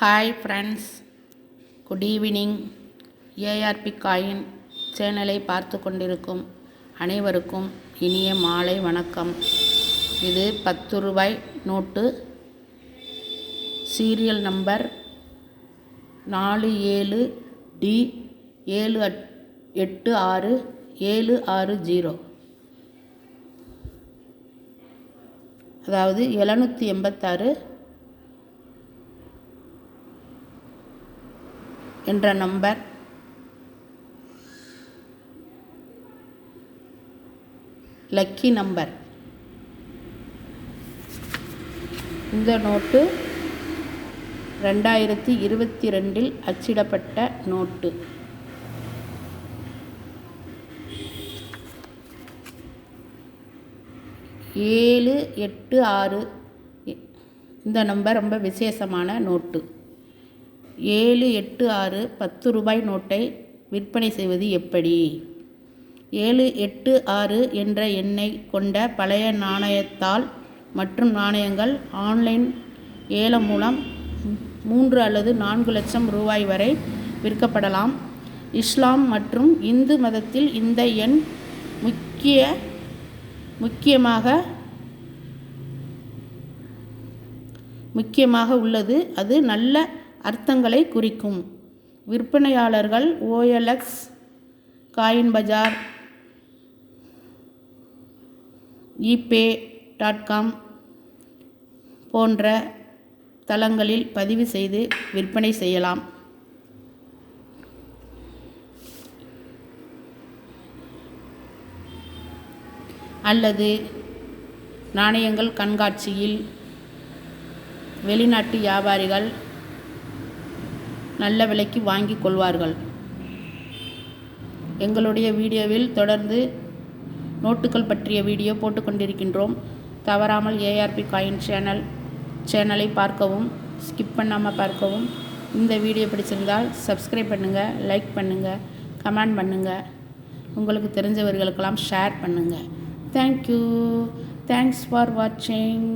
Hi friends good evening ARP coin சேனலை பார்த்து கொண்டிருக்கும் அனைவருக்கும் இனிய மாலை வணக்கம். இது பத்து ரூபாய் நோட்டு. சீரியல் நம்பர் நாலு ஏழு டி ஏழு அட் எட்டு ஆறு ஏழு ஆறு ஜீரோ. அதாவது எழுநூற்றி எண்பத்தாறு என்ற நம்பர். லக்கி நம்பர் இந்த நோட்டு ரெண்டாயிரத்தி இருபத்தி ரெண்டில் அச்சிடப்பட்ட நோட்டு. ஏழு எட்டு ஆறு. இந்த நம்பர் ரொம்ப விசேஷமான நோட்டு. ஏழு எட்டு ஆறு பத்து ரூபாய் நோட்டை விற்பனை செய்வது எப்படி? ஏழு எட்டு ஆறு என்ற எண்ணை கொண்ட பழைய நாணயத்தால் மற்றும் நாணயங்கள் ஆன்லைன் ஏலம் மூலம் மூன்று அல்லது நான்கு லட்சம் ரூபாய் வரை விற்கப்படலாம். இஸ்லாம் மற்றும் இந்து மதத்தில் இந்த எண் முக்கிய முக்கியமாக முக்கியமாக உள்ளது. அது நல்ல அர்த்தங்களை குறிக்கும். விற்பனையாளர்கள் OLX coin bazaar eBay dot com போன்ற தளங்களில் பதிவு செய்து விற்பனை செய்யலாம். அல்லது நாணயங்கள் கண்காட்சியில் வெளிநாட்டு வியாபாரிகள் நல்ல விலைக்கு வாங்கி கொள்வார்கள். எங்களுடைய வீடியோவில் தொடர்ந்து நோட்டுகள் பற்றிய வீடியோ போட்டுக்கொண்டிருக்கின்றோம் தவறாமல் ஏஆர்பி காயின் சேனல் சேனலை பார்க்கவும் ஸ்கிப் பண்ணாமல் பார்க்கவும். இந்த வீடியோ பிடிச்சிருந்தால் சப்ஸ்கிரைப் பண்ணுங்கள் லைக் பண்ணுங்கள் கமெண்ட் பண்ணுங்கள் உங்களுக்கு தெரிஞ்சவர்களுக்கெல்லாம் ஷேர் பண்ணுங்கள் தேங்க்யூ தேங்க்ஸ் ஃபார் வாட்சிங்